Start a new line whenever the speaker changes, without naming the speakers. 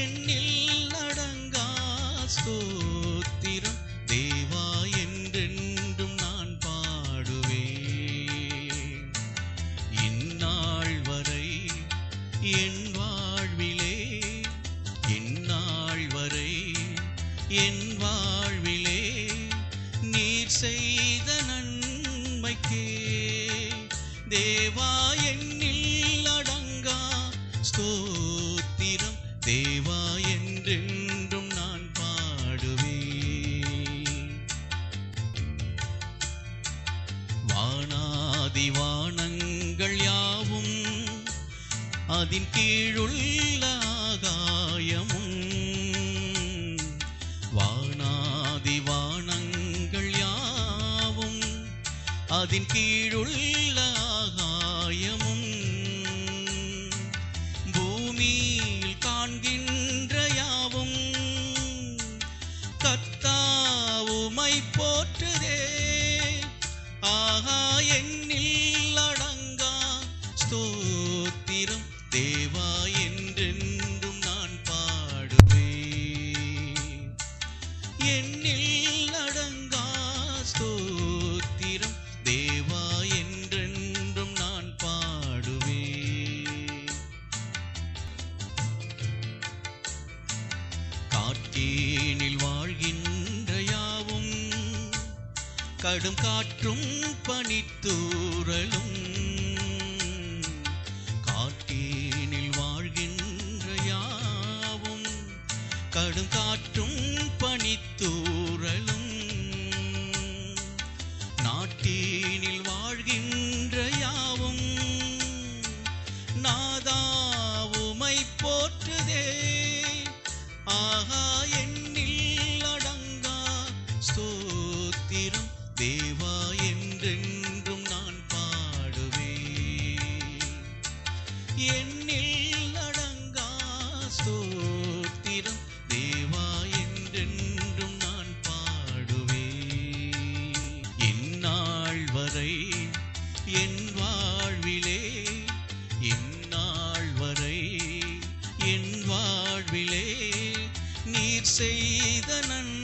எண்ணில் அடங்கா ஸ்தோத்திரம் தேவா என்றென்றும் நான் பாடுவேன். இந்நாள் வரை என் வாழ்விலே இந்நாள் வரை என் வாழ்விலே நீர் செய்த நன்மைக்கே. தேவா வானாதி யாவும் அதன் கீழுள்ள ஆகாயமும். வானாதி வானங்கள் யாவும் அதன் கீழுள்ள தேவா என்றென்றும் நான் பாடுவேன். என்னில் அடங்கா ஸ்தோத்திரம். தேவா என்றென்றும் நான் பாடுவேன். காற்றேனில் வாழ்கின்ற யாவும் கடும் காற்றும் பனித்தூரலும் கடும் காற்றும் பனித்தூரலும் நாட்டீனில் வாழ்கின்ற யாவும் நாதாவுமை போற்றுதே. ஆகா என்னில் அடங்கா ஸ்தோத்திரம். தேவா என்றென்றும் என் வாழ்விலே இந்நாள் வரை என் வாழ்விலே நீர் செய்த நன்